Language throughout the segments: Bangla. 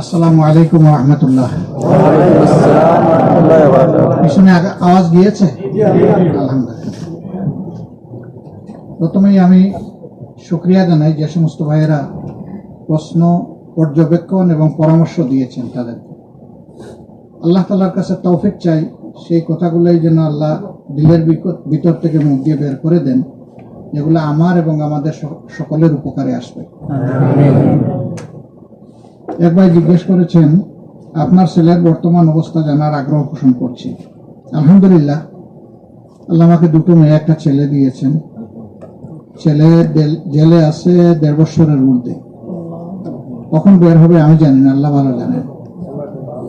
আসসালামু আলাইকুম রহমতুল্লাহ। পিছনে আওয়াজ গিয়েছে? আলহামদুলিল্লাহ। প্রথমেই আমি শুক্রিয়া জানাই যে সমস্ত ভাইয়েরা প্রশ্ন পর্যবেক্ষণ এবং পরামর্শ দিয়েছেন তাদের আল্লাহ তালার কাছে তৌফিক চাই সেই কথাগুলোই যেন আল্লাহ দিলের ভিতর থেকে মুখ দিয়ে বের করে দেন যেগুলো আমার এবং আমাদের সকলের উপকারে আসবে। এক ভাই জিজ্ঞেস করেছেন, আপনার ছেলের বর্তমান অবস্থা জানার আগ্রহ পোষণ করছি। আলহামদুলিল্লাহ, আল্লাহ আমাকে দুটো মেয়ে, একটা ছেলে দিয়েছেন। ছেলে জেলে আছে দেড় বছরের মধ্যে। কখন বের হবে আমি জানি না, আল্লাহ ভালো জানেন।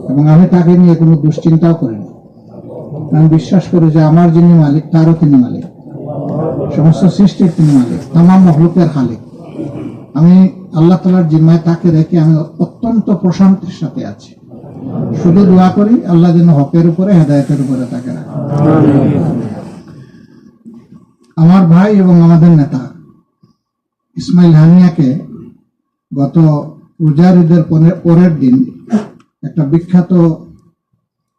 এবং আমি তাকে নিয়ে কোনো দুশ্চিন্তাও করি না আমি বিশ্বাস করি যে আমার যিনি মালিক, তারও তিনি মালিক। সমস্ত সৃষ্টির তিনি মালিক, তামাম মহলুকের খালিক। আমি আল্লাহ তালার জিম্মায় তাকে রেখে আমি অত্যন্ত প্রশান্তির সাথে আছি। শুধু দোয়া করি, আল্লাহ যেন হকের উপরে, হেদায়তের উপরে তাকে আমার ভাই এবং আমাদের নেতা ইসমাইল হানিয়াকে গত পূজার ঈদের পরে- পরের দিন একটা বিখ্যাত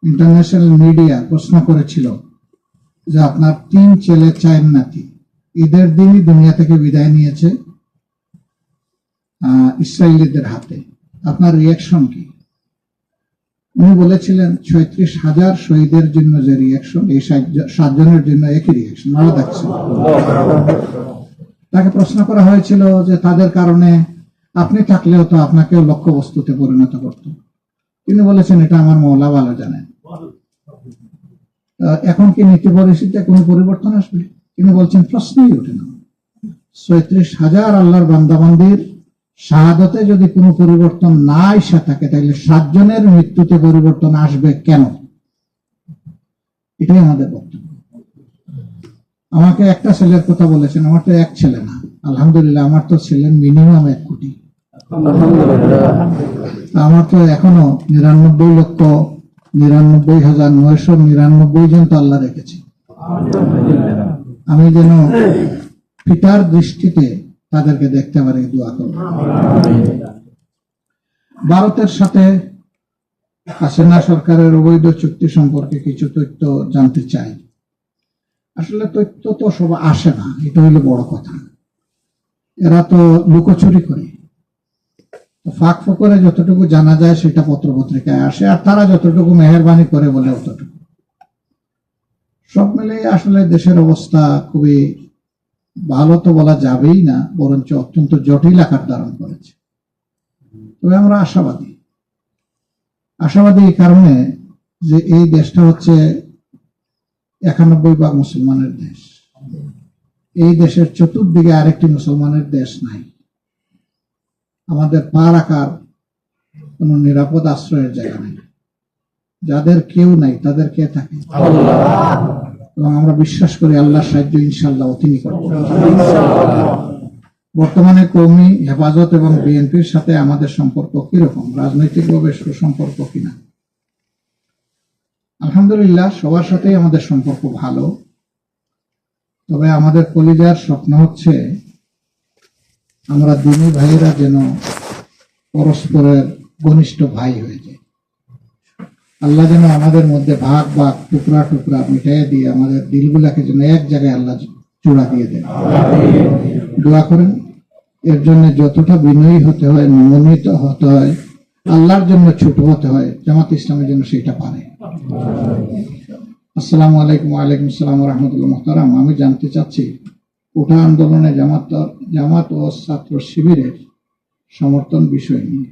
ইন্টারন্যাশনাল মিডিয়া প্রশ্ন করেছিল যে আপনার তিন ছেলে, চার নাতি, ঈদের দিনই দুনিয়া থেকে বিদায় নিয়েছে। ইসরায়েলিদের হাতে। আপনার রিয়াকশন কি? উনি বলেছিলেন, ছয়ত্রিশ হাজার শহীদের জন্য যে রিয়াকশন এই সাতজনের জন্য একই রিয়াকশন আরও দেখছেন তাকে প্রশ্ন করা হয়েছিল যে, তাদের কারণে আপনি থাকলেও তো আপনাকেও লক্ষ্য বস্তুতে পরিণত করত। তিনি বলেছেন, এটা আমার মৌলা ভালো জানেন এখন কি নীতি পরিস্থিতিতে কোনো পরিবর্তন আসবে? তিনি বলছেন, প্রশ্নই ওঠে না। ছয়ত্রিশ হাজার আল্লাহর বান্দাবান্দির শাহাদতে যদি কোনো পরিবর্তন না এসে থাকে তাহলে সাতজনের মৃত্যুতে পরিবর্তন আসবে কেন? এটাই আমাদের বক্তব্য। আমাকে একটা ছেলের কথা বলেছেন, আমার তো এক ছেলে না। আলহামদুলিল্লাহ, আমার তো ছেলের মিনিমাম এক কোটি। আমার তো এখনও নিরানব্বই লক্ষ নিরানব্বই হাজার নয়শো নিরানব্বই জন তো আল্লাহ রেখেছে। আমি যেন পিতার দৃষ্টিতে তাদেরকে দেখতে পারি দোয়া করব। ভারতের সাথে হাসিনা সরকারের অবৈধ চুক্তি সম্পর্কে কিছু তথ্য জানতে চাই। আসলে তথ্য তো সব আসে না, এটা হলো বড় কথা। এরা তো লুকোচুরি করে। ফাঁক ফোকরে যতটুকু জানা যায় সেটা পত্র পত্রিকায় আসে, আর তারা যতটুকু মেহরবানি করে বলে অতটুকু। সব মিলে আসলে দেশের অবস্থা খুবই ভালো তো বলা যাবেই না, বরঞ্চ অত্যন্ত জটিল আকার ধারণ করেছে। তবে আমরা আশাবাদী। আশাবাদী এই কারণে যে এই দেশটা হচ্ছে একানব্বই ভাগ মুসলমানের দেশ। এই দেশের চতুর্দিকে আরেকটি মুসলমানের দেশ নাই। আমাদের পা রাখার কোনো নিরাপদ আশ্রয়ের জায়গা নেই। যাদের কেউ নাই, তাদের কে থাকে? এবং আমরা বিশ্বাস করি আল্লাহর সাহায্য ইনশাল্লাহ অতি নিকট বর্তমানে কৌমি, হেফাজত এবং বিএনপির সাথে আমাদের সম্পর্ক কীরকম? রাজনৈতিকভাবে সুসম্পর্ক কিনা? আলহামদুলিল্লাহ, সবার সাথেই আমাদের সম্পর্ক ভালো। তবে আমাদের কলিজার স্বপ্ন হচ্ছে, আমরা দিনী ভাইয়েরা যেন পরস্পরের ঘনিষ্ঠ ভাই হয়ে যায় আল্লাহ যেন আমাদের মধ্যে ভাগ ভাগ, টুকরা টুকরা মিটাই দিয়ে আমাদের দিলগুলাকে যেন এক জায়গায় আল্লাহ চূড়া দিয়ে দেন। দোয়া করেন, এর জন্য যতটা বিনয়ী হতে হয় নমনীত হতে হয়, আল্লাহর জন্য ছোট হতে হয়, জামাত ইসলামের জন্য সেটা পারে। আসসালামু আলাইকুম, ওয়ালাইকুম আসসালাম রহমতুল্লাহ মোহতারাম। আমি জানতে চাচ্ছি, কোটা আন্দোলনে জামাত জামাত ও ছাত্র শিবিরের সমর্থন বিষয় নিয়ে।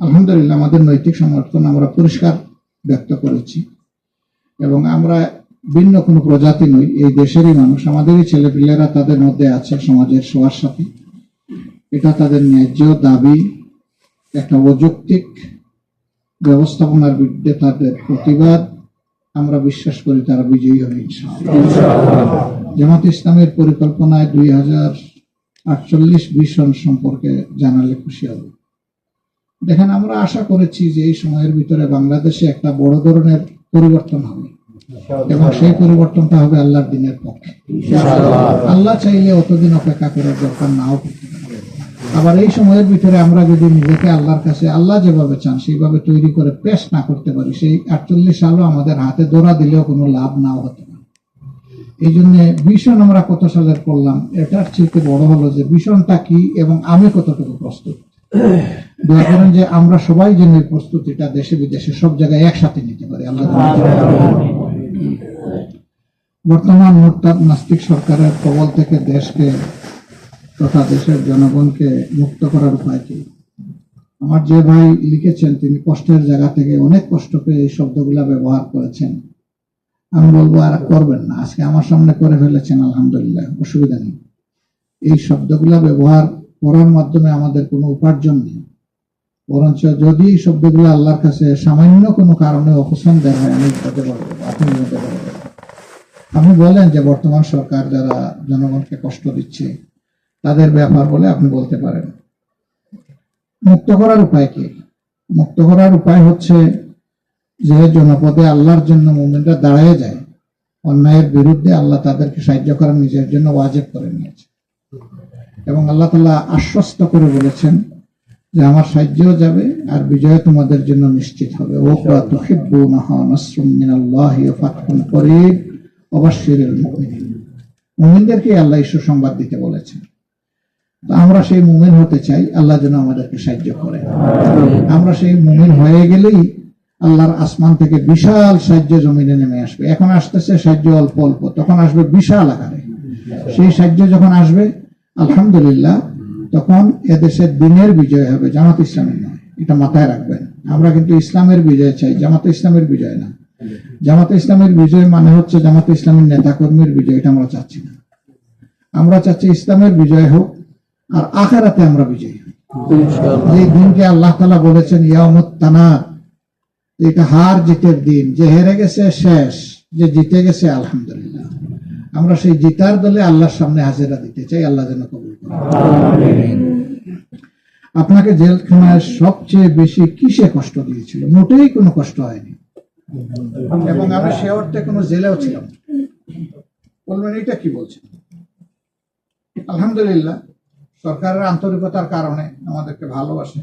আলহামদুলিল্লাহ, আমাদের নৈতিক সমর্থন আমরা পরিষ্কার ব্যক্ত করেছি। এবং আমরা ভিন্ন কোনো প্রজাতি নই, এই দেশেরই মানুষ। আমাদেরই ছেলেপিলেরা তাদের মধ্যে আছে সমাজের সবার সাথে এটা তাদের ন্যায্য দাবি, একটা অযৌক্তিক ব্যবস্থাপনার বিরুদ্ধে তাদের প্রতিবাদ। আমরা বিশ্বাস করি তারা বিজয়ী হবে জামাত ইসলামের পরিকল্পনায় দুই হাজার আটচল্লিশ ভিশন সম্পর্কে জানালে খুশি হবে। দেখেন আমরা আশা করেছি যে এই সময়ের ভিতরে বাংলাদেশে একটা বড় ধরনের পরিবর্তন হবে। এবং সেই পরিবর্তনটা হবে আল্লাহর দিনের পক্ষে। আল্লাহ চাইলে অতদিন অপেক্ষা করার দরকার নাও আবার এই সময়ের ভিতরে আমরা যদি নিজেকে আল্লাহর কাছে আল্লাহ যেভাবে চান সেইভাবে তৈরি করে পেশ না করতে পারি সেই আটচল্লিশ সালও আমাদের হাতে দৌড়া দিলেও কোনো লাভ নাও হতে পারে। এই জন্য ভীষণ আমরা কত সালের করলাম এটার চেয়ে বড় হলো যে ভীষণটা কি এবং আমি কতটুকু প্রস্তুত। দয়া করেন যে আমরা সবাই যেন প্রস্তুতিটা দেশে বিদেশে সব জায়গায় একসাথে নিতে পারি আল্লাহ বর্তমান মোরতাদ নাস্তিক সরকারের কবল থেকে দেশকে তথা দেশের জনগণকে মুক্ত করার উপায় কি? আমার যে ভাই লিখেছেন, তিনি কষ্টের জায়গা থেকে অনেক কষ্ট পেয়ে এই শব্দগুলা ব্যবহার করেছেন। আমি বলব, আর করবেন না। আজকে আমার সামনে করে ফেলেছেন, আলহামদুলিল্লাহ, অসুবিধা নেই। এই শব্দগুলা ব্যবহার করার মাধ্যমে আমাদের কোনো উপার্জন নেই। বরঞ্চ যদি এই শব্দগুলো আল্লাহর কাছে সামান্য কোনো কারণে অপছন্দের হয়, আমি হতে পারব আপনি হতে পারবেন আপনি বলেন যে বর্তমান সরকার যারা জনগণকে কষ্ট দিচ্ছে, তাদের ব্যাপার বলে আপনি বলতে পারেন। মুক্ত করার উপায় কি? মুক্ত করার উপায় হচ্ছে যে জনপদে আল্লাহর জন্য মুমিনরা দাঁড়ায় যায়। অন্যায়ের বিরুদ্ধে আল্লাহ তাদেরকে সাহায্য করার নিজের জন্য ওয়াজেব করে নিয়েছে। এবং আল্লাহ তাআলা আশ্বস্ত করে বলেছেন যে আমার সাহায্যও যাবে আর বিজয় তোমাদের জন্য নিশ্চিত হবে। ও তুহিব্বুনাহা নাসরুম মিনাল্লাহি ফাতহুন করিব। ওয়াবাশশিরিল মুমিনিন মুমিনদেরকে আল্লাহ ঈশ্বর সংবাদ দিতে বলেছেন। তো আমরা সেই মুমিন হতে চাই আল্লাহ যেন আমাদেরকে সাহায্য করে। আমরা সেই মুমিন হয়ে গেলেই আল্লাহর আসমান থেকে বিশাল সাহায্য জমিনে নেমে আসবে। এখন আসতেছে সাহায্য অল্প অল্প তখন আসবে বিশাল আকারে। সেই সাহায্য যখন আসবে আলহামদুলিল্লাহ তখন এদেশের দিনের বিজয় হবে জামাত ইসলামের নয়। এটা মাথায় রাখবেন। আমরা কিন্তু ইসলামের বিজয় চাই জামাত ইসলামের বিজয় না। জামাত ইসলামের বিজয় মানে হচ্ছে জামাত ইসলামের নেতাকর্মীর বিজয় এটা আমরা চাচ্ছি না। আমরা চাচ্ছি ইসলামের বিজয় হোক আর আখেরাতে আমরা বিজয়ী হই। এই দিনকে আল্লাহ তালা বলেছেন ইয়ামত তানা এটা হার জিতের দিন। যে হেরে গেছে শেষ। যে জিতে গেছে আলহামদুলিল্লাহ। আমরা সেই জিতার দলে আল্লাহর সামনে হাজিরা দিতে চাই আল্লাহ যেন আপনাকে জেলখানায় সবচেয়ে বেশি কিসে কষ্ট দিয়েছিল? মোটেই কোনো কষ্ট হয়নি। এবং আমি সে অর্থে কোনো জেলেও ছিলাম। বলবেন, এটা কি বলছেন? আলহামদুলিল্লাহ, সরকারের আন্তরিকতার কারণে আমাদেরকে ভালোবাসে।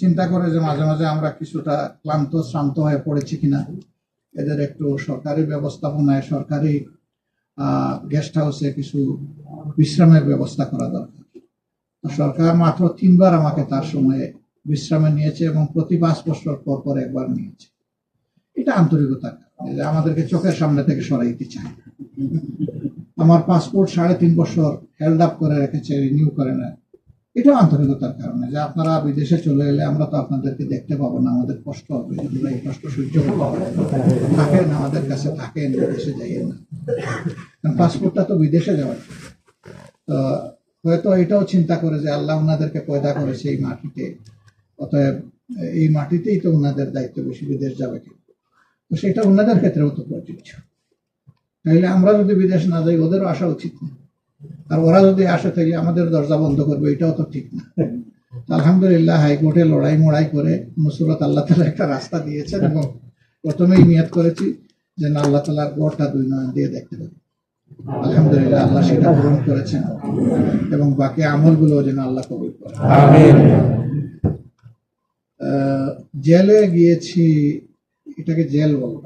চিন্তা করে যে মাঝে মাঝে আমরা কিছুটা ক্লান্ত, শ্রান্ত হয়ে পড়েছি কিনা। এদের একটু সরকারি ব্যবস্থাপনায়, সরকারি গেস্ট হাউসে কিছু বিশ্রামের ব্যবস্থা করা দরকার। সরকার মাত্র তিনবার আমাকে তার সময়ে বিশ্রামে নিয়েছে এবং প্রতি পাঁচ বছর পর পর একবার নিয়েছে। এটা আন্তরিকতার যে আমাদেরকে চোখের সামনে থেকে সরাইতে চায়। আমার পাসপোর্ট সাড়ে তিন বছর হেল্ড আপ করে রেখেছে রিনিউ করে না এটাও আন্তরিকতার কারণে যে আপনারা বিদেশে চলে এলে আমরা তো আপনাদেরকে দেখতে পাবো না, আমাদের কষ্ট হবে। এই কষ্ট সহ্য থাকেন আমাদের কাছে, থাকেন, বিদেশে যাইয়েন না। কারণ পাসপোর্টটা তো বিদেশে যাওয়ার। হয়তো এটাও চিন্তা করে যে আল্লাহ ওনাদেরকে পয়দা করেছে এই মাটিতে। অতএব, এই মাটিতেই তো ওনাদের দায়িত্ব বেশি, বিদেশ যাবে তো সেটা ওনাদের ক্ষেত্রেও তো প্রযোজ্য। তাইলে আমরা যদি বিদেশ না যাই, ওদেরও আসা উচিত না। আর ওরা যদি আসে তাহলে আমাদের দরজা বন্ধ করবে, এটাও তো ঠিক না। আলহামদুলিল্লাহ, হাইকোর্টে লড়াই মড়াই করে নুসরত আল্লাহ তালা একটা রাস্তা দিয়েছেন এবং প্রথমেই নিয়ত করেছি যে না, আল্লাহ তালার গড়টা দুই নয়ন দিয়ে দেখতে পারি আলহামদুলিল্লাহ আল্লাহ সেটা পূরণ করেছেন এবং বাকি আমলগুলো যেন আল্লাহ কবুল করে। আহ, জেলে গিয়েছি এটাকে জেল বলব।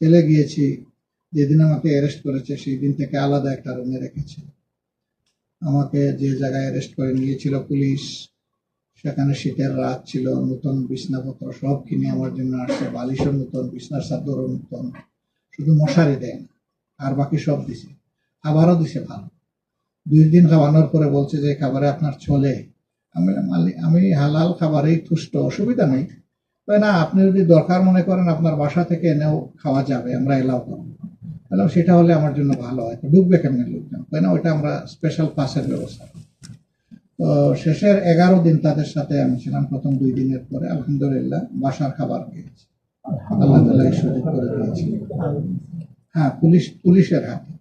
জেলে গিয়েছি যেদিন আমাকে অ্যারেস্ট করেছে সেই দিন থেকে আলাদা একটা রুমে রেখেছে। আমাকে যে জায়গায় অ্যারেস্ট করে নিয়েছিল পুলিশ সেখানে শীতের রাত ছিল নতুন বিছনাপত্র সব কিনে আমার জন্য আসছে বালিশও নতুন বিছনার চাদরও নতুন শুধু মশারি দেয় না। আর বাকি সব দিছে। খাবারও দিছে ভালো। দুই দিন খাওয়ানোর পরে বলছে যে খাবারে আপনার চলে। আমি "মালিক, আমি হালাল খাবারেই তুষ্ট অসুবিধা নেই। তাই না আপনি যদি দরকার মনে করেন আপনার বাসা থেকে এনেও খাওয়া যাবে আমরা এলাও করব। বললাম সেটা হলে আমার জন্য ভালো হয়। ঢুকবে কেমন লোকজন? কয় না ওইটা আমরা স্পেশাল পাসের ব্যবস্থা। তো শেষের এগারো দিন তাদের সাথে আমি ছিলাম। প্রথম দুই দিনের পরে আলহামদুলিল্লাহ বাসার খাবার খেয়েছি। আল্লাহ তালা সুযোগ করে দিয়েছি। হ্যাঁ পুলিশ, পুলিশের হাতে।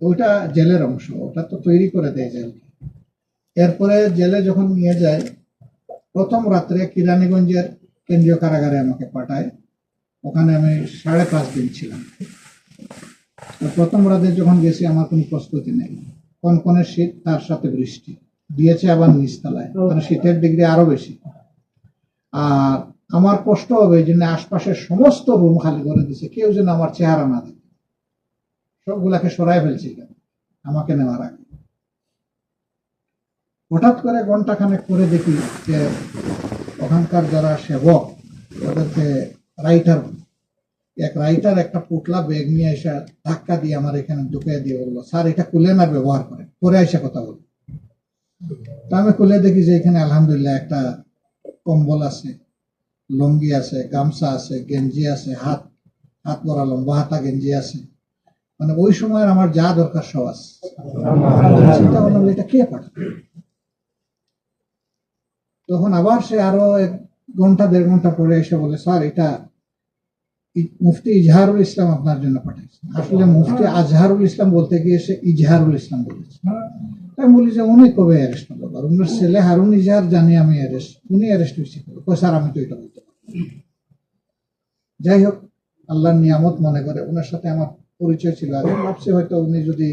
ওইটা জেলের অংশ, ওটা তো তৈরি করে দেয় জেলকে। এরপরে জেলে যখন নিয়ে যায়, প্রথম রাত্রে কিরানীগঞ্জের কেন্দ্রীয় কারাগারে আমাকে পাঠায়। ওখানে আমি সাড়ে পাঁচ দিন ছিলাম। প্রথম রাতে যখন গেছি, আমার কোনো প্রস্তুতি নেই। কনকনে শীত, তার সাথে বৃষ্টি। দিয়েছে আবার নিচতলায় মানে শীতের ডিগ্রি আরও বেশি। আর আমার কষ্ট হবে জন্য আশপাশের সমস্ত রুম খালি করে দিছে। কেউ যেন আমার চেহারা না দেখে। সবগুলাকে সরাই ফেলছে আমাকে নেওয়ার আগে। হঠাৎ করে ঘণ্টা খানেক করে দেখি যে ওখানকার যারা সেবক ওদেরকে রাইটার এক রাইটার একটা পুটলা ব্যাগ নিয়ে এসে ধাক্কা দিয়ে আমার এখানে ঢুকিয়ে দিয়ে বলল, স্যার, এটা খুলেন আর ব্যবহার করেন। পরে এসে কথা বল। তা আমি খুলে দেখি যে এখানে আলহামদুলিল্লাহ একটা কম্বল আছে, লুঙ্গি আছে, গামছা আছে, গেঞ্জি আছে, হাত হাত পরা লম্বা হাতা গেঞ্জি আছে। মানে ওই সময় আমার যা দরকার সব আছে। চিন্তা করলাম এটা কে পাঠাবে? তখন আবার সে আরও এক ঘণ্টা, দেড় ঘণ্টা পরে এসে বলে, স্যার, এটা মুফতি ইজহারুল ইসলাম আপনার জন্য পাঠাইছে আসলে মুফতি আজহারুল ইসলাম বলতে গিয়ে সে ইজহারুল ইসলাম বলেছে। আমি বলি যে উনি কবে অ্যারেস্ট হলো? আর উনার ছেলে হারুন ইজহার জানি আমি অ্যারেস্ট উনি অ্যারেস্ট হয়েছে কবে? স্যার, আমি তো এটা বলতে পারি যাই হোক, আল্লাহর নিয়ামত মনে করে ওনার সাথে আমার পরিচয় ছিল। আগে ভাবছি হয়তো উনি যদি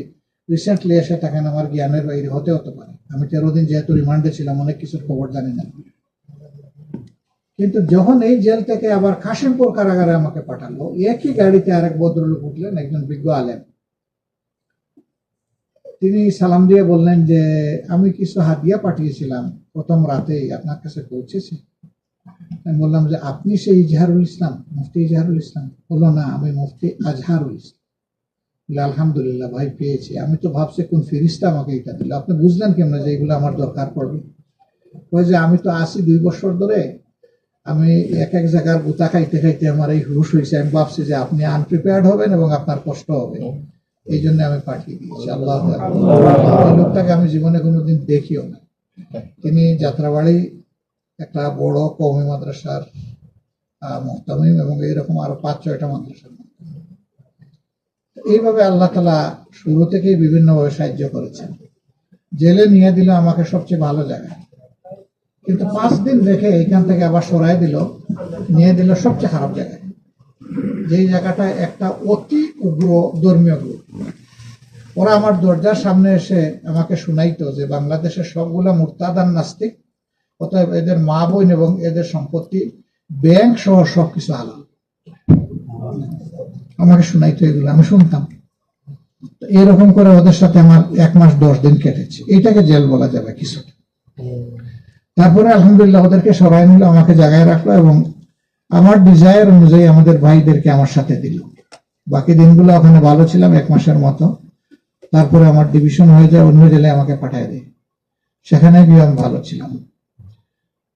রিসেন্টলি এসে থাকেন, আমার জ্ঞানের বাইরে হতে হতে পারে। আমি তেরো দিন যেহেতু রিমান্ডে ছিলাম, অনেক কিছুর খবর জানি না। কিন্তু যখন এই জেল থেকে আবার কাশিমপুর কারাগারে আমাকে পাঠালো, একই গাড়িতে আরেক ভদ্রলোক উঠলেন, একজন বিজ্ঞ আলেম। তিনি সালাম দিয়ে বললেন যে, আমি কিছু হাতিয়া পাঠিয়েছিলাম, প্রথম রাতেই আপনার কাছে পৌঁছেছে। আমি বললাম যে, আপনি সেই ইজহারুল ইসলাম, মুফতি ইজহারুল ইসলাম? বলল, না, আমি মুফতি আজহারুল ইসলাম। আলহামদুলিল্লাহ ভাই, পেয়েছি। আমি তো ভাবছি, কোন ফিরিস্তা আমাকে এটা দিল? আপনি বুঝলেন কেমন যে এগুলো আমার দরকার পড়বে? ওই যে আমি তো আসি দুই বছর ধরে, আমি এক এক জায়গার গুতা খাইতে খাইতে আমার এই হুশ হয়েছে আমি ভাবছি যে আপনি আনপ্রিপেয়ার্ড হবেন এবং আপনার কষ্ট হবে। এই জন্য আমি পাঠিয়ে দিয়েছি। আল্লাহ লোকটাকে আমি জীবনে কোনোদিন দেখিও না। তিনি যাত্রাবাড়ি একটা বড় কৌমি মাদ্রাসার মুহতামিম এবং এইরকম আরও পাঁচ ছয়টা মাদ্রাসার। এইভাবে আল্লাহ তালা শুরু থেকেই বিভিন্নভাবে সাহায্য করেছেন। জেলে নিয়ে দিল আমাকে সবচেয়ে ভালো জায়গায় কিন্তু পাঁচ দিন রেখে এখান থেকে আবার সরাই দিল, নিয়ে দিল সবচেয়ে খারাপ জায়গায় যেই জায়গাটা একটা অতি উগ্র ধর্মীয় গ্রুপ। ওরা আমার দরজার সামনে এসে আমাকে শুনাইতো যে বাংলাদেশের সবগুলা মুরতাদান নাস্তিক, অতএব এদের মা বোন এবং এদের সম্পত্তি ব্যাংক সহ সবকিছু হালাল। আমাকে শুনাইতো এগুলো আমি শুনতাম। এরকম করে ওদের সাথে আমার এক মাস দশ দিন কেটেছে। এটাকে জেল বলা যাবে কিছুটা। তারপরে আলহামদুলিল্লাহ ওদেরকে সরাই নিল আমাকে জায়গায় রাখল এবং আমার ডিজায়ার অনুযায়ী আমাদের ভাইদেরকে আমার সাথে দিল। বাকি দিনগুলো ওখানে ভালো ছিলাম, এক মাসের মতো। তারপরে আমার ডিভিশন হয়ে যায়, অন্য জেলে আমাকে পাঠিয়ে দেয়। সেখানে গিয়ে আমি ভালো ছিলাম।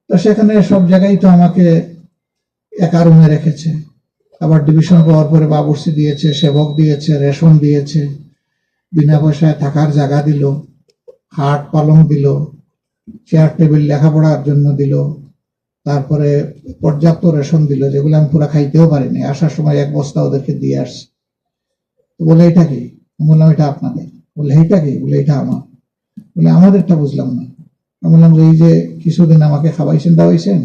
তো সেখানে সব জায়গায় তো আমাকে একা রুমে রেখেছে। আবার ডিভিশন পাওয়ার পরে বাবুর্চি দিয়েছে, সেবক দিয়েছে, রেশন দিয়েছে, বিনা পয়সায় থাকার জায়গা দিল, হাট পালং দিল চেয়ার টেবিল লেখাপড়ার জন্য দিল, তারপরে পর্যাপ্ত রেশন দিল, যেগুলো আমি পুরা খাইতেও পারিনি। আসার সময় এক বস্তা ওদেরকে দিয়ে আসছে। বলে, এটা কি? বললাম, এটা আপনাদের। বলে এটা কি? বলে, এটা আমার। বলে, আমাদেরটা বুঝলাম না। আমি বললাম যে, এই যে কিছুদিন আমাকে খাওয়াইছেন, দাওয়াইছেন,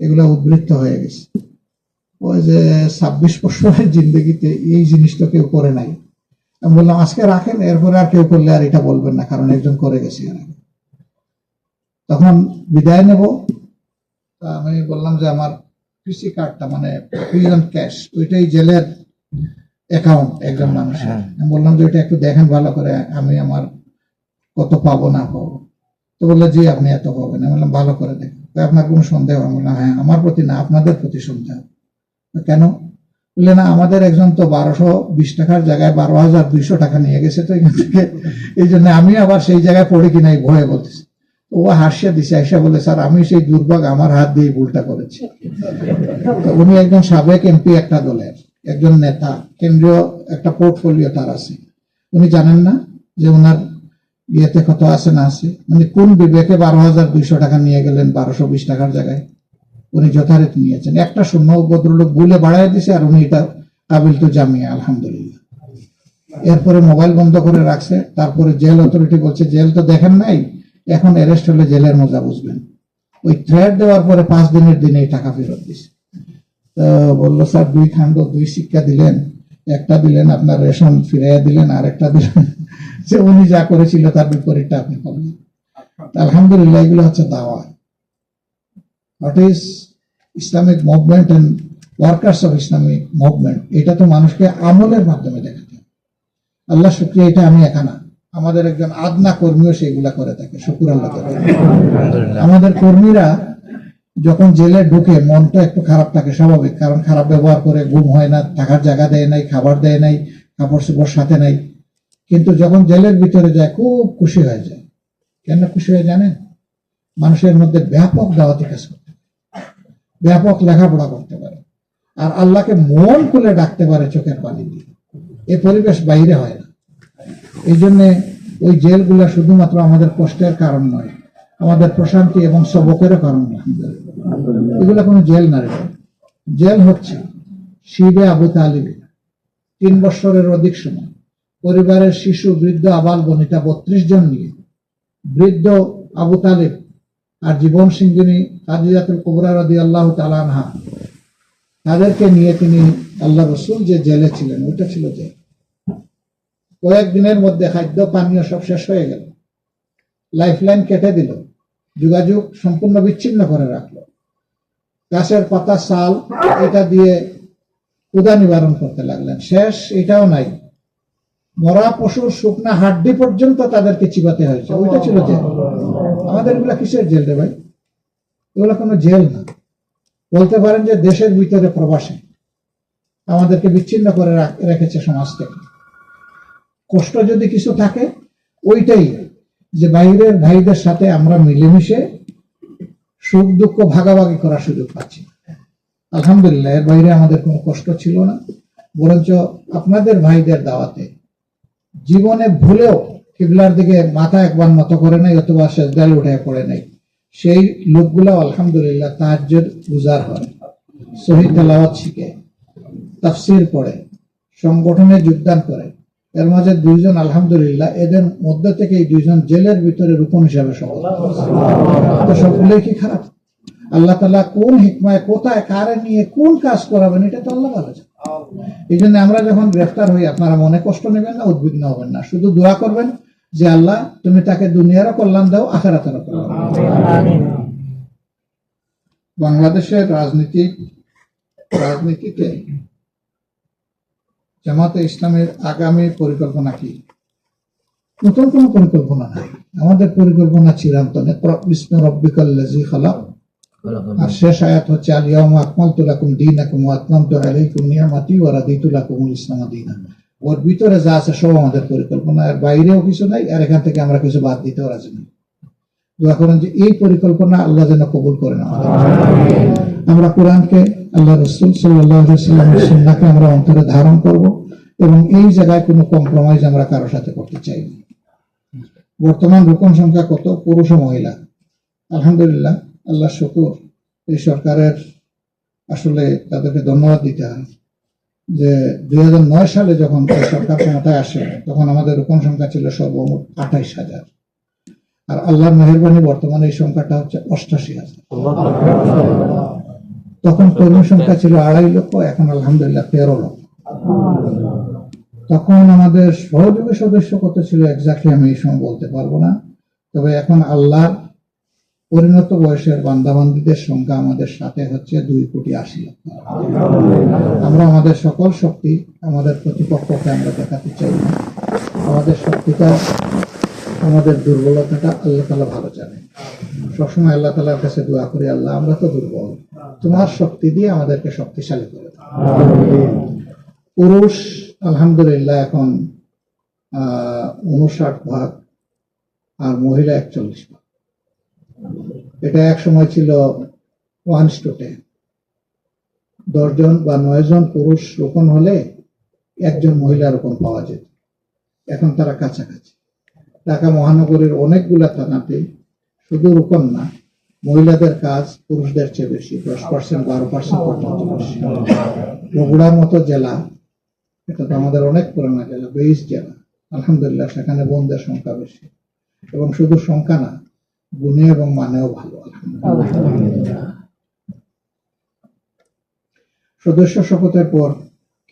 এগুলো উদ্বৃত্ত হয়ে গেছে। ওই যে ছাব্বিশ বছরের জিন্দগিতে এই জিনিসটা কেউ করে নাই। আমি বললাম আজকে রাখেন এরপরে আর কেউ করলে আর এটা বলবেন না কারণ একজন করে গেছে এর আগে। তখন বিদায় নেব। তা আমি বললাম যে আমার পিসি কার্ডটা মানে প্রিজন ক্যাশ ওইটাই জেলের অ্যাকাউন্ট একজন মানুষের। আমি বললাম যে ওইটা একটু দেখেন ভালো করে আমি আমার কত পাবো না পাবো? তো বলল যে আপনি এত পাবেন। আমি বললাম ভালো করে দেখেন। আপনার কোনো সন্দেহ? আমি বললাম হ্যাঁ আমার প্রতি না আপনাদের প্রতি সন্দেহ। কেন? বললে, না, আমাদের একজন তো বারোশো বিশ টাকার জায়গায় বারো হাজার দুইশো টাকা নিয়ে গেছে তো এখান থেকে। এই জন্য আমি আবার সেই জায়গায় পড়ে কিনা ভয়ে বলতেছি। ও হাসিয়া দিছে আইসা বলে, স্যার, আমি সেই দুর্ভাগ আমার হাত দিয়ে ভুলটা করেছি। উনি একজন সাবেক এমপি একটা দলের, একজন নেতা, কেন্দ্রীয় একটা পোর্টফোলিও তার আছে। উনি জানেন না যে ওনার ইয়েতে কত আছে না আছে। মানে কোন বিবেকে বারো হাজার দুইশো টাকা নিয়ে গেলেন বারোশো বিশ টাকার জায়গায়? উনি যথারীতি নিয়েছেন। একটা শূন্য ভদ্রলোক ভুলে বাড়াই দিছে আর উনি এটা কাবিল তো জামিয়া, আলহামদুলিল্লাহ। এরপরে মোবাইল বন্ধ করে রাখছে, তারপরে জেল অথরিটি বলছে, জেল তো দেখেন নাই, এখন অ্যারেস্ট হলে জেলের মজা বুঝবেন। ওই থ্রেড দেওয়ার পরে পাঁচ দিনের দিনে টাকা ফেরত দিছে। তো বলল, স্যার, দুই খান্ড দুই শিক্ষা দিলেন, একটা দিলেন আপনার রেশন ফিরাইয়া দিলেন, আর একটা দিলেন। যে উনি যা করেছিল তার বিপরীতটা আপনি করলেন। আলহামদুলিল্লাহ, এগুলো হচ্ছে দাওয়া what is Islamic movement and workers of Islamic movement এটা তো মানুষকে আমলের মাধ্যমে দেখাতে হবে। আল্লাহ শুক্রিয়া এটা আমি একা না। আমাদের একজন আদনা কর্মীও সেগুলা করে থাকে। শুকুর আল্লাহ আমাদের কর্মীরা যখন জেলে ঢুকে মনটা একটু খারাপ থাকে স্বাভাবিক। কারণ খারাপ ব্যবহার করে ঘুম হয় না থাকার জায়গা দেয় নাই খাবার দেয় নাই কাপড় চোপড় সাথে নাই। কিন্তু যখন জেলের ভিতরে যায় খুব খুশি হয়ে যায়। কেন খুশি হয়ে জানেন? মানুষের মধ্যে ব্যাপক দাওয়াতি কাজ পারে ব্যাপক লেখাপড়া করতে পারে। আর আল্লাহকে মন খুলে ডাকতে পারে চোখের পানি দিয়ে। এ পরিবেশ বাইরে হয় না। এই জন্যে ওই জেলগুলা শুধুমাত্র আমাদের কষ্টের কারণ নয়, আমাদের প্রশান্তি এবং সবকেরও কারণ নয়। এগুলো কোনো জেল না জেল হচ্ছে শিবে আবু তালিব। তিন বছরের অধিক সময় পরিবারের শিশু, বৃদ্ধ, আবাল বনিতা বত্রিশ জন নিয়ে বৃদ্ধ আবু তালিব আর জীবন সিংহিনী কাজিয়াতুল কুবরা রদি আল্লাহ তালানহা তাদেরকে নিয়ে তিনি আল্লাহ রসুল যে জেলে ছিলেন, ওইটা ছিল জেল। কয়েকদিনের মধ্যে খাদ্য পানীয় সব শেষ হয়ে গেল। লাইফলাইন কেটে দিল। যোগাযোগ সম্পূর্ণ বিচ্ছিন্ন করে রাখল। গাছের পাতা সাল এটা দিয়ে ক্ষুদা নিবারণ করতে লাগলেন। শেষ এটাও নাই। মরা পশুর শুকনা হাড্ডি পর্যন্ত তাদেরকে চিবাতে হয়েছে। ওইটা ছিল জেল। আমাদের এগুলা কিসের জেল রে ভাই? এগুলো কোনো জেল না। বলতে পারেন যে দেশের ভিতরে প্রবাসী। আমাদেরকে বিচ্ছিন্ন করে রাখ- রেখেছে সমাজ থেকে কষ্ট যদি কিছু থাকে ওইটাই যে বাইরের ভাইদের সাথে আমরা মিলেমিশে সুখ দুঃখ ভাগাভাগি করার সুযোগ পাচ্ছি। আলহামদুলিল্লাহ এর বাইরে আমাদের কোনো কষ্ট ছিল না। বরঞ্চ আপনাদের ভাইদের দাওয়াতে জীবনে ভুলেও কিবলার দিকে মাথা একবার মতো করে নাই অথবা সেজদায় উঠে পড়ে নাই সেই লোকগুলো আলহামদুলিল্লাহ তাহাজ্জুদ গুজার হয় শহীদ তেলাওয়াত শিখে, তাফসির পড়ে, সংগঠনে যোগদান করে এর মাঝে দুইজন আলহামদুলিল্লাহ, এদের মধ্যে থেকে এই দুইজন জেলের ভিতরে রূপন হিসাবে করেছে। তো সকলেই কি খারাপ আল্লাহ তালা কোন হিকমায় কোথায়, কারে নিয়ে কোন কাজ করাবেন, এটা তো আল্লাহ ভালো। এই জন্য আমরা যখন গ্রেফতার হই, আপনারা মনে কষ্ট নেবেন না, উদ্বিগ্ন হবেন না। শুধু দোয়া করবেন যে, আল্লাহ, তুমি তাকে দুনিয়ারও কল্যাণ দাও, আখারাতেরও কল্যাণ বাংলাদেশের রাজনীতি, রাজনীতিতে জামাতে ইসলামের আগামী পরিকল্পনা কি? নতুন কোনো পরিকল্পনা নাই। আমাদের পরিকল্পনা চিরন্তন বিষ্ণু রব্বিকাল্লাজি খালাক আর শেষ আয়াত হচ্ছে আলিয়াউমা আকমালতু লাকুম দীনাকুম ওয়া আতমামতু আলাইকুম নিয়ামাতি ওয়া রাদিতু লাকুমুল ইসলাম দীনা ওর ভিতরে যা আছে সব আমাদের পরিকল্পনা আর বাইরেও কিছু নাই আর এখান থেকে আমরা কিছু বাদ দিতেও রাজি নেই। দোয়া করেন যে এই পরিকল্পনা আল্লাহ যেন কবুল করেন আমরা কোরআনকে আল্লাহ রসুল সাল্লামের আমরা অন্তরে ধারণ করব এবং এই জায়গায় কোনো কম্প্রোমাইজ আমরা কারোর সাথে করতে চাই না। বর্তমান রোপণ সংখ্যা কত? পুরুষ ও মহিলা। আলহামদুলিল্লাহ। আল্লাহ শুকুর। এই সরকারের আসলে তাদেরকে ধন্যবাদ দিতে হয় যে দুই নয় সালে যখন সরকার ক্ষমতায় আসে, তখন আমাদের রোপণ সংখ্যা ছিল সর্বমোট আঠাইশ হাজার। আর আল্লাহর মেহরবানি বর্তমানে এই সংখ্যাটা হচ্ছে অষ্টাশি হাজার। তখন কর্মী সংখ্যা ছিল আড়াই লক্ষ, এখন আলহামদুলিল্লাহ তেরো লক্ষ। তখন আমাদের সহযোগী সদস্য কত ছিল এক্স্যাক্টলি আমি এই সময় বলতে পারব না। তবে এখন আল্লাহর পরিণত বয়সের বান্দাবান্দিদের সংখ্যা আমাদের সাথে হচ্ছে দুই কোটি আশি লক্ষ। আমরা আমাদের সকল শক্তি আমাদের প্রতিপক্ষকে আমরা দেখাতে চাই। না আমাদের শক্তিটা, আমাদের দুর্বলতাটা আল্লাহ তালা ভালো জানে সবসময় আল্লাহ তালার কাছে দোয়া করি, আল্লাহ আমরা তো দুর্বল। তোমার শক্তি দিয়ে আমাদেরকে শক্তিশালী করে পুরুষ, আলহামদুলিল্লাহ, এখন, আহ উনষাট ভাগ, আর মহিলা একচল্লিশ ভাগ। এটা এক সময় ছিল ওয়ান টু টেন দশজন বা নয় জন পুরুষ রোপণ হলে একজন মহিলা রোপণ পাওয়া যেত। এখন তারা কাছাকাছি। ঢাকা মহানগরীর অনেকগুলা থানাতে শুধু রোপণ না, মহিলাদের কাজ পুরুষদের চেয়ে বেশি, দশ পার্সেন্ট বারো পার্সেন্ট পর্যন্ত বেশি। বগুড়ার মতো জেলা, এটা তো আমাদের অনেক পুরানা জেলা বেইস জেলা। আলহামদুলিল্লাহ, সেখানে বোনদের সংখ্যা বেশি। এবং শুধু সংখ্যা না গুণে এবং মানেও ভালো সদস্য শপথের পর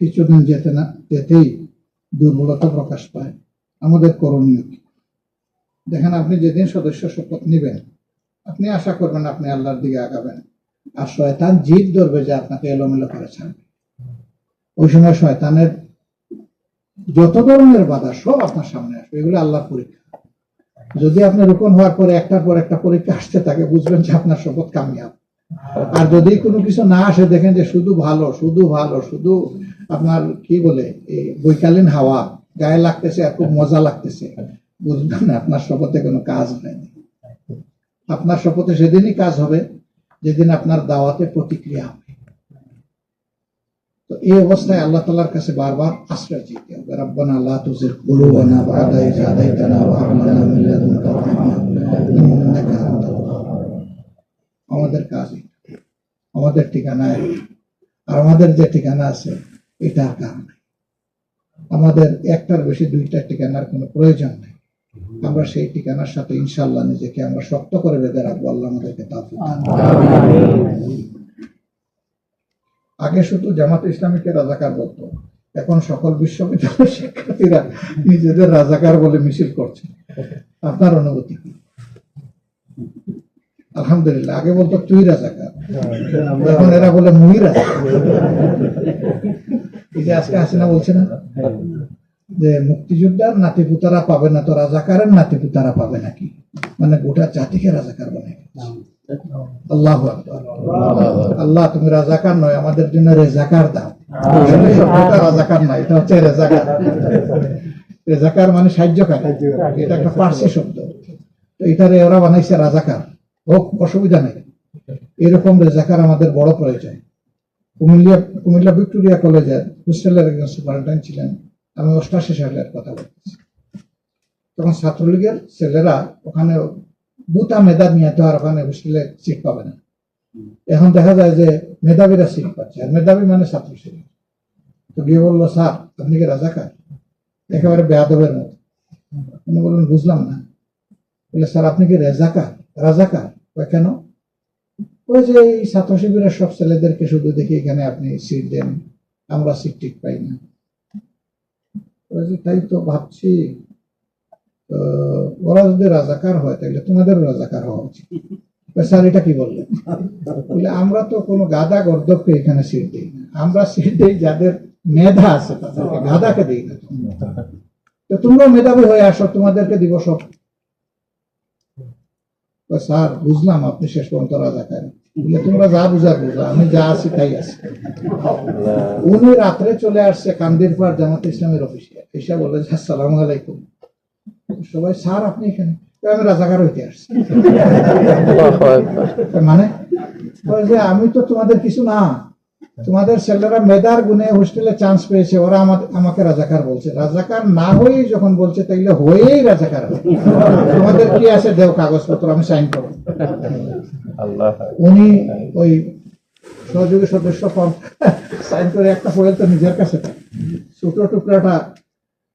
কিছুদিন যেতে না, যেতেই দুর্বলতা প্রকাশ পায় আমাদের করণীয় কি? দেখেন, আপনি যেদিন সদস্য শপথ নেবেন, আপনি আশা করবেন আপনি আল্লাহর দিকে আগাবেন। আর শয়তান জিদ ধরবে যে আপনাকে এলোমেলো করে ছাড়বে। ওই সময় শয়তানের যত ধরনের বাধা সব আপনার সামনে আসবে, এগুলো আল্লাহ পরীক্ষা। যদি আপনি রোপণ হওয়ার পরে একটার পর একটা পরীক্ষা আসতে থাকে, বুঝবেন যে আপনার শপথ কামিয়াব। আর যদি কোনো কিছু না আসে, দেখেন যে শুধু ভালো শুধু ভালো, শুধু আপনার কি বলে এই বৈকালীন হাওয়া, গায়ে লাগতেছে আর খুব মজা লাগতেছে, বুঝবেন আপনার শপথে কোনো কাজ নেই। আপনার শপথে সেদিনই কাজ হবে, যেদিন আপনার দাওয়াতে প্রতিক্রিয়া তো এই অবস্থায় আল্লাহ তালার কাছে বারবার আশ্রয় চাইতে হবে। রব্বানা লা তুজির কুলুবানা বা'দা ইয হাদাইতানা ওয়া হাব লানা মিন লাদুনকা রাহমা আমাদের কাজ আমাদের ঠিকানা আর আমাদের যে ঠিকানা আছে, এটার কারণে আমাদের একটার বেশি দুইটা ঠিকানার কোনো প্রয়োজন নেই। আমরা সেই ঠিকানার সাথে ইনশাল্লাহ নিজেকে আমরা শক্ত করে বেঁধে রাখব। আল্লাহ আমাদেরকে করুন। আগে শুধু জামাত ইসলামীকে রাজাকার বলতো এখন সকল বিশ্ববিদ্যালয়ের শিক্ষার্থীরা নিজেদের রাজাকার বলে মিছিল করছে। আপনার অনুভূতি কি? আলহামদুলিল্লাহ আগে বলতো তুই রাজাকার এখন এরা বলে মুই রাজাকার। এই যে আজকে হাসিনা বলছে না? যে মুক্তিযোদ্ধার নাতিপুতারা পাবে না তো রাজাকারের নাতিপুতারা পাবে নাকি? মানে গোটা জাতিকে রাজাকার বানাই আল্লাহ আল্লাহ তুমি রাজাকার নয় আমাদের জন্য রেজাকার দাও। রাজাকার নয় এটা হচ্ছে রেজাকার। রেজাকার মানে সাহায্যকার। এটা একটা পার্সি শব্দ। তো এটারে ওরা বানাইছে রাজাকার। হোক অসুবিধা নেই। এরকম রেজাকার আমাদের বড় প্রয়োজন। কুমিল্লা কুমিল্লা ভিক্টোরিয়া কলেজের হোস্টেলের একজন সুপারিনটেন্ডেন্ট ছিলেন। আমি অষ্টাশি সালের কথা বলতেছি তখন ছাত্রলীগের ছেলেরা ওখানে বুতা মেধা নিয়ে তো আর ওখানে হোস্টেলে সিট পাবে না। এখন দেখা যায় যে মেধাবীরা সিট পাচ্ছে, আর মেধাবী মানে ছাত্র শিবির। তো গিয়ে বলল, স্যার, আপনি কি রাজা রাজাকার? একেবারে বেয়াদবের মতো। উনি বললেন বুঝলাম না। বলে স্যার, আপনি কি রেজাকার? রাজাকার? কেন? ওই যে এই ছাত্র শিবিরের সব ছেলেদেরকে শুধু দেখি এখানে আপনি সিট দেন, আমরা সিট ঠিক পাই না। তাই তো ভাবছি। ওরা যদি রাজাকার হয়, তাহলে তোমাদেরও রাজাকার হওয়া উচিত। কি বললেন? বলে, আমরা তো কোনো গাদা গর্দবকে এখানে সিট দিই না। আমরা সিট দিই যাদের মেধা আছে তাদেরকে। গাদাকে দিই না তো তোমরা মেধাবী হয়ে আসো, তোমাদেরকে দিব সব। স্যার, বুঝলাম, আপনি শেষ পর্যন্ত রাজাকার। তোমরা যা বুঝার বুঝা, আমি যা আছি তাই আছি। উনি রাত্রে চলে আসছে কান্দির পাড় জামাত ইসলামের অফিসে। এসে বলে, আসসালামু আলাইকুম। সবাই স্যার আপনি এখানে আমি রাজাকার হইতে আসছি। মানে? যে আমি তো তোমাদের কিছু না। তোমাদের ছেলেরা মেধার গুনে হোস্টেলে চান্স পেয়েছে ওরা আমাকে রাজাকার বলছে। রাজাকার না হয়েই যখন বলছে তাইলে হয়েই রাজাকার তোমাদের কি আছে? দেও কাগজপত্র আমি সাইন করব। উনি ওই সহযোগী সদস্য ফর্ম সাইন করে একটা ফয়েল তো নিজের কাছে ছোট টুকরাটা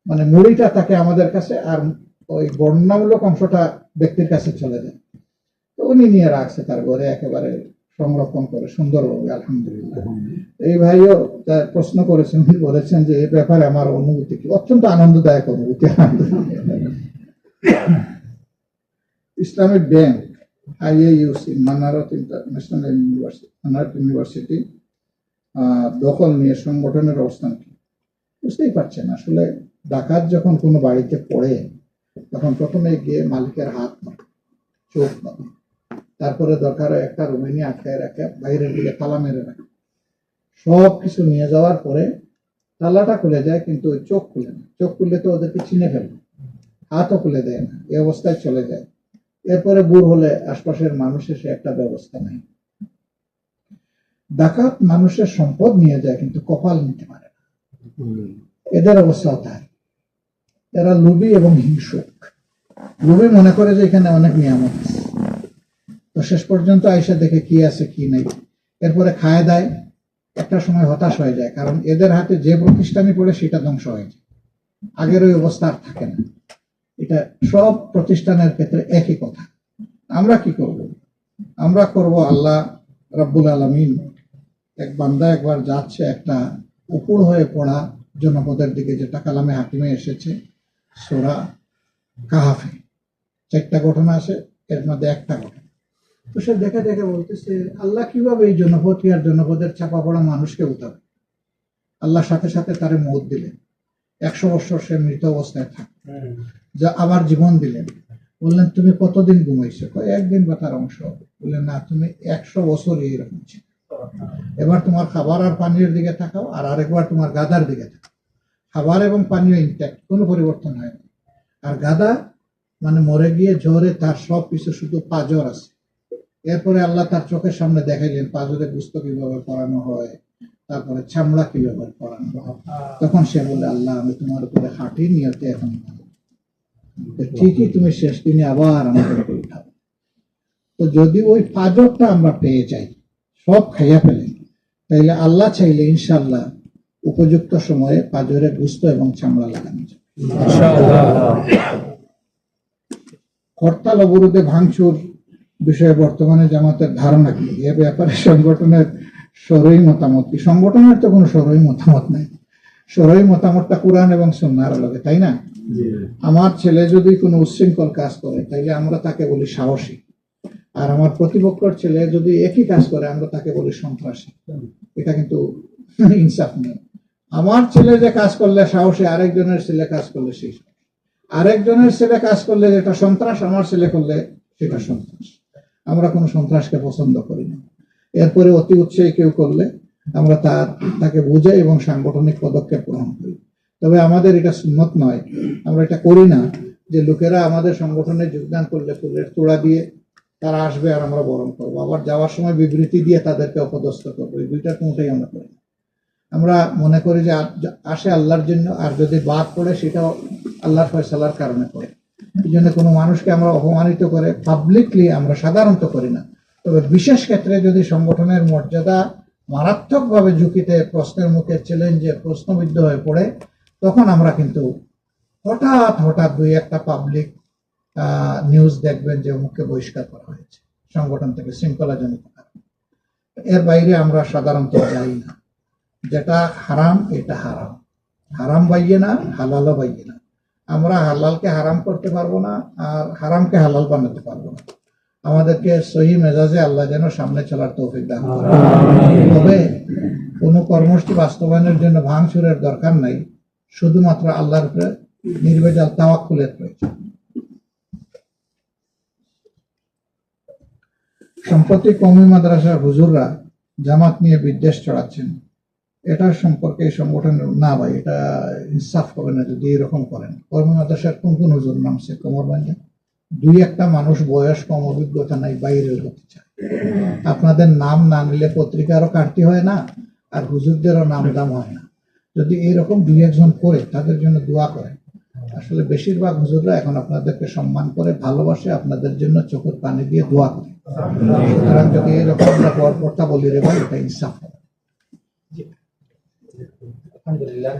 মানে মুড়িটা থাকে আমাদের কাছে আর ওই বর্ণনামূলক অংশটা ব্যক্তির কাছে চলে যায়। তো উনি নিয়ে রাখছে তার ঘরে একেবারে সংরক্ষণ করে সুন্দরভাবে আলহামদুলিল্লাহ। এই ভাইও যা প্রশ্ন করেছেন উনি বলেছেন যে এই ব্যাপারে আমার অনুভূতি কি? অত্যন্ত আনন্দদায়ক অনুভূতি Islamic bank IAUC Manarat international university Manarat university আহ, দখল নিয়ে সংগঠনের অবস্থান কি? বুঝতেই পারছেন আসলে ডাকাত যখন কোনো বাড়িতে পড়ে তখন প্রথমে গিয়ে মালিকের হাত চোখ মারে তারপরে দরকার হয় একটা রুমে নিয়ে আটকায় রাখে বাইরের দিকে তালা মেরে রাখে। সব কিছু নিয়ে যাওয়ার পরে তালাটা খুলে যায় কিন্তু ওই চোখ খুলে না। চোখ খুললে তো ওদেরকে চিনে ফেলবে হাতও খুলে দেয় না এই অবস্থায় চলে যায়। এরপরে বুর হলে আশপাশের মানুষের সে একটা ব্যবস্থা নাই ডাকাত মানুষের সম্পদ নিয়ে যায় কিন্তু কপাল নিতে পারে না। এদের অবস্থাও তাই এরা লোভী এবং হিংসুক। লোভী মনে করে যে এখানে অনেক নিয়ামত আছে। তো শেষ পর্যন্ত আইসা দেখে কি আছে, কি নেই। এরপরে খায় দেয় একটা সময় হতাশ হয়ে যায়, কারণ এদের হাতে যে প্রতিষ্ঠানই পড়ে সেটা ধ্বংস হয়ে যায়। আগের ওই অবস্থা আর থাকে না। এটা সব প্রতিষ্ঠানের ক্ষেত্রে একই কথা। আমরা কি করব? আমরা করব আল্লাহ রাব্বুল আলমিন এক বান্দা একবার যাচ্ছে একটা উপুড় হয়ে পড়া জনপদের দিকে, যেটা কালামে হাকিমে এসেছে। সোরা কাহাফে। চারটা ঘটনা আছে, এর মধ্যে একটা ঘটনা। তো সে দেখে দেখে বলতেছে, আল্লাহ কীভাবে এই জনপদ আর জনপদের চাপা পড়া মানুষকে উঠাবে? আল্লাহর সাথে সাথে তারে মত দিলেন। একশো বছর সে মৃত অবস্থায় থাকে। যা আবার জীবন দিলেন। বললেন, তুমি কতদিন ঘুমাইছো? একদিন বা তার অংশ বললেন, না, তুমি একশো বছর এইরকম ছিল। এবার তোমার খাবার আর পানির দিকে থাকাও আর আরেকবার তোমার গাদার দিকে তাকাও। খাবার এবং পানীয় ইনট্যাক্ট কোনো পরিবর্তন হয় না। আর গাদা মানে মরে গিয়ে জ্বরে তার সব কিছু শুধু পাজর আছে। এরপরে আল্লাহ তার চোখের সামনে দেখাইলেন পাজরে গুস্ত কীভাবে করানো হয়, তারপরে চামড়া কীভাবে করানো হয়। তখন সে বলে আল্লাহ, আমি তোমার উপরে হাঁটি নিয়তে এখন ঠিকই তুমি শেষ দিনে আবার আমাদের উপরে উঠাবে তো যদি ওই পাজরটা আমরা পেয়ে যাই, সব খাইয়া ফেলে, তাইলে আল্লাহ চাইলে ইনশাল্লাহ উপযুক্ত সময়ে পাজরে গুস্ত এবং চামড়া লাগানো যায়। হরতাল অবরোধে ভাঙচুর বিষয়ে বর্তমানে জামাতের ধারণা কি? এ ব্যাপারে সংগঠনের সরই মতামত কি? সংগঠনের তো কোনো সরই মতামত নাই। সরই মতামতটা কোরআন এবং সন্ন্যার আলোকে তাই না? আমার ছেলে যদি কোনো উচ্ছৃঙ্খল কাজ করে তাইলে আমরা তাকে বলি সাহসী। আর আমার প্রতিপক্ষের ছেলে যদি একই কাজ করে আমরা তাকে বলি সন্ত্রাসী। এটা কিন্তু ইনসাফ নেই আমার ছেলে যে কাজ করলে সাহসী, আরেকজনের ছেলে কাজ করলে সেই আরেকজনের ছেলে কাজ করলে যেটা সন্ত্রাস, আমার ছেলে করলে সেটা সন্ত্রাস। আমরা কোনো সন্ত্রাসকে পছন্দ করি না। এরপরে অতি উৎসাহী কেউ করলে আমরা তার, তাকে বুঝাই এবং সাংগঠনিক পদক্ষেপ গ্রহণ করি। তবে আমাদের এটা সুন্নত নয়। আমরা এটা করি না যে লোকেরা আমাদের সংগঠনে যোগদান করলে ফুলের তোড়া দিয়ে তারা আসবে আর আমরা বরণ করব। আবার যাওয়ার সময় বিবৃতি দিয়ে তাদেরকে অপদস্থ করব। এই দুইটা কোনোটাই আমরা করি না। আমরা মনে করি যে আসে আল্লাহর জন্য, আর যদি বাদ পড়ে, সেটাও আল্লাহর ফয়সালার কারণে পড়ে। এই জন্য কোনো মানুষকে আমরা অপমানিত করে পাবলিকলি আমরা সাধারণত করি না। তবে বিশেষ ক্ষেত্রে যদি সংগঠনের মর্যাদা মারাত্মকভাবে ঝুঁকিতে প্রশ্নের মুখে চ্যালেঞ্জে প্রশ্নবিদ্ধ হয়ে পড়ে, তখন আমরা কিন্তু হঠাৎ হঠাৎ দুই একটা পাবলিক নিউজ দেখবেন যে অমুককে বহিষ্কার করা হয়েছে। সংগঠন থেকে শৃঙ্খলাজনিত এর বাইরে আমরা সাধারণত যাই না। যেটা হারাম এটা হারাম। হারাম বাইয়ে না হালালও বাইয়ে না। আমরা হালালকে হারাম করতে পারব না আর হারামকে হালাল বানাতে পারব না। আমাদেরকে সহি মেজাজে আল্লাহ যেন সামনে চলার তৌফিক দান করে তবে কোনো কর্মসূচি বাস্তবায়নের জন্য ভাঙচুরের দরকার নাই শুধুমাত্র আল্লাহর উপরে নির্বেজাল তাওয়াক্কুলের প্রয়োজন। সম্প্রতি কমি মাদ্রাসার হুজুররা জামাত নিয়ে বিদ্বেষ ছড়াচ্ছেন। এটার সম্পর্কে এই সংগঠনের না ভাই, এটা ইনসাফ হবে না যদি এরকম করেন। কর্মী কোন কোন হুজুর নামছে কোমর বান্ধে? দুই একটা মানুষ বয়স কম অভিজ্ঞতা নাই, বাইরের হতে চায়। আপনাদের নাম না নিলে পত্রিকারও কাটতি হয় না, আর হুজুরদেরও নাম দাম হয় না। যদি এরকম দুই একজন করে, তাদের জন্য দোয়া করে আসলে বেশিরভাগ হুজুররা এখন আপনাদেরকে সম্মান করে, ভালোবাসে, আপনাদের জন্য চোখের পানি দিয়ে দোয়া করে। সুতরাং যদি এরকম আমরা পরপরটা বলি রে ভাই, এটা ইনসাফ হবে। আলহামদুলিল্লাহ